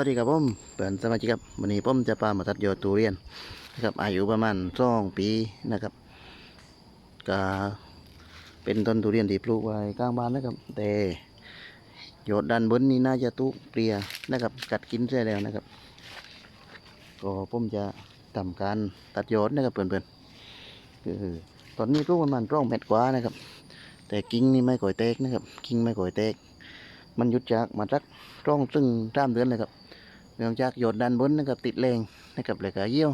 วัสดีครับผมเปิดสมาชิกครับวันนี้ผมจะพามาตัดยอดทุเรียนนะครับอายุประมาณสองปีนะครับก็เป็นต้นทุเรียนที่ปลูกไว้กลางบ้านนะครับ แต่ยอดด้านบนนี่น่าจะตุกเปลียนะครับ กัดกินเสียแล้วนะครับ ก็ผมจะทำการตัดยอดนะครับเพื่อนๆคือตอนนี้ปลูกประมาณร่องเม็ดกว่านะครับ แต่กิ่งนี่ไม่ก่อยแตกนะครับ กิ่งไม่ก่อยแตกมันหยุดจากมาสักร่องซึ่งตามเดือนเลยครับ เนื่องจากหยดด้านบนนะครับติดแรงนะครับแล้วก็เยี่ยว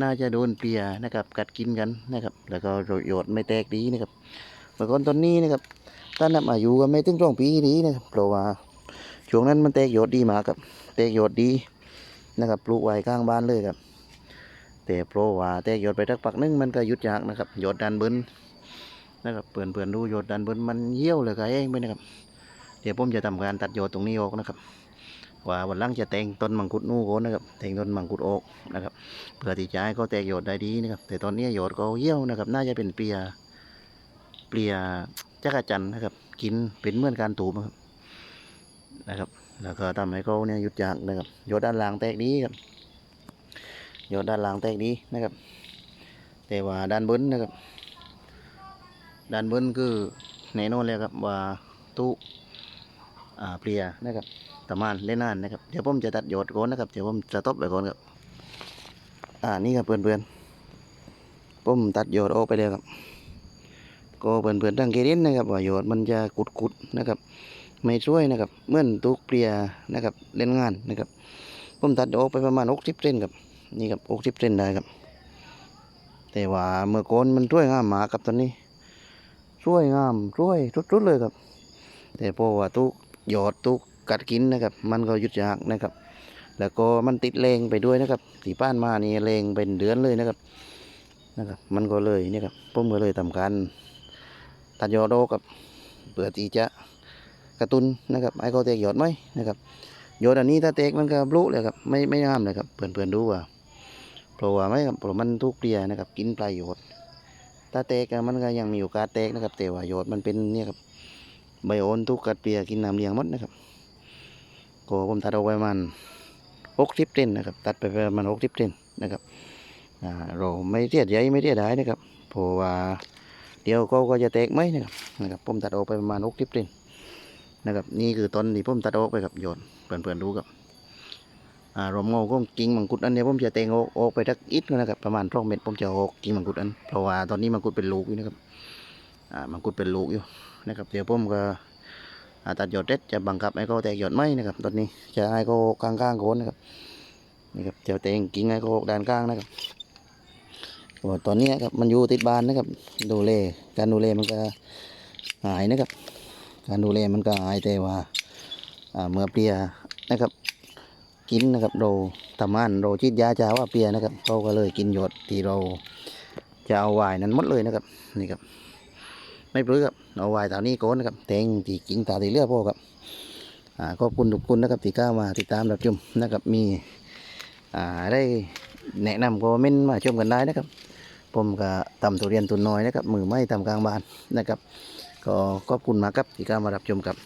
น่าจะโดนเปียนะครับกัดกินกันนะครับ แล้วก็หยดไม่แตกดีนะครับเมื่อก่อนตอนนี้นะครับถ้านับอายุก็ไม่ถึงร่องปีดีนะครับเพราะว่าช่วงนั้นมันแตกหยดดีมากครับ แตกหยดดีนะครับปลูกไว้ข้างบ้านเลยครับแต่เพราะว่าแตกหยดไปสักปักนึงมันก็หยุดจากนะครับหยดด้านบนนะครับเปื่อนเปื่อนๆดูหยดด้านบนมันเยี่ยวเลยก็เองไปนะครับ เดี๋ยวผมจะทำการตัดโยดตรงนี้ออกนะครับ ว่าวันหลังจะแต่งต้นมังคุดนู่นก่อนนะครับแต่งต้นมังคุดออกนะครับเพื่อที่จะให้เขาแตกยดได้ดีนะครับ แต่ตอนนี้ยดก็เหี่ยวนะครับ น่าจะเป็นเปลียเปลียจักรจันนะครับ กินเป็นเหมือนการตูบนะครับนะครับ แล้วก็ทำให้เขาเนี่ยหยุดจากนะครับยดด้านล่างแตกดีครับยดด้านล่างแตกดีนะครับ แต่ว่าด้านบนนะครับ ด้านบนคือแน่นอนเลยครับว่าตู้ เปลียนะครับประมาณเล่นานนะครับเดี๋ยวผมจะตัดยอดก่อนนะครับเดี๋ยวผมจะตบไปก่อนครับอ่านี่ครับเพื่อนๆผมตัดยอดออกไปแล้วครับ ก็เพื่อนๆตั้งเกณฑ์นะครับว่ายอดมันจะกุดๆนะครับ ไม่ช่วยนะครับเหมื่อนตุกเปลียนะครับเล่นงานนะครับผมตัดออกไปประมาณ60เซนครับนี่ครับ60เซนได้ครับ แต่ว่าเมื่อก่อนมันช่วยงามหมากับตอนนี้ช่วยงามช่วยสุดๆเลยครับ แต่พอว่าตุก หยอดตุกกัดกินนะครับ มันก็หยุดยากนะครับ แล้วก็มันติดเลงไปด้วยนะครับที่ป้านมานี่เลงเป็นเดือนเลยนะครับนะครับ มันก็เลยนี่ครับผมก็เลยทำการตัดยอดออกับเพื่อที่จะกระตุนนะครับให้เขาแตกยอดไหมนะครับหยอดอันนี้ถ้าแตกมันก็บลุเลยครับไม่ไม่งามเลยครับเพื่อนๆดูว่าเพราะว่าไม่ครับเพราะมันทุกเปลียนะครับ กินปลายหยดถ้าแตกอะมันก็ยังมีโอกาสแตกนะครับแต่ว่าหยดมันเป็นเนี่ยครับ ใบโอนทุกกัดเปียกินน้ำเลี้ยงมดนะครับก็ผมตัดเอาไว้ปมันหกสิบเซนนะครับ ตัดไปประมาณหกสิบเซนนะครับเราไม่เสียดใยไม่เสียดายนะครับเพราะว่าเดี๋ยวก็ก็จะแตกไหมนะครับนะครับผมตัดออกไปประมาณหกสิบเซนนะครับ นี่คือต้นที่ผมตัดออกไปกับโยนเพื่อนๆดูครับอารวมเงาก็กิ่งมังคุดอันนี้ผมจะแตงออกออกไปทักอิดนะครับประมาณสองเม็ดผมจะออกกิ่งมังคุดอันเพราะว่าตอนนี้มังคุดเป็นลูกอยู่นะครับ มังคุดเป็นลูกอยู่นะครับเดี๋ยวผมก็ตัดหยอดเด็ดจะบังคับให้เขาแตกหยอดไหมนะครับตอนนี้จะให้เขากลางกลางๆโคนนะครับนี่ครับเดี๋ยวแตงกิ่งให้เขาด้านกลางนะครับโอ้ตอนนี้ครับมันอยู่ติดบ้านนะครับ ดูแลการดูแลมันก็หายนะครับ การดูแลมันก็หายแต่ว่าเมื่อเปียนะครับ กินนะครับเราทำงานเราฉีดยาจาว่าเปียนะครับเขาก็เลยกินหยอดที่เราจะเอาไว้นั้นหมดเลยนะครับนี่ครับ ไม่ปลื้ครับเอาไว้ตอนนี้โกอนนะครับแตงตีกิ่งตาตีเลือพ่อครับอ่าขอบคุณทุกคนนะครับที่กล้ามาติดตามรับชมนะครับมีอ่าได้แนะนำก็เม่นมาชมกันได้นะครับ ผมก็ตำทุเรียนตุนน้อยนะครับมือไม่ตำกลางบานนะครับ ก็ขอบคุณมากครับที่กล้ามารับชมครับ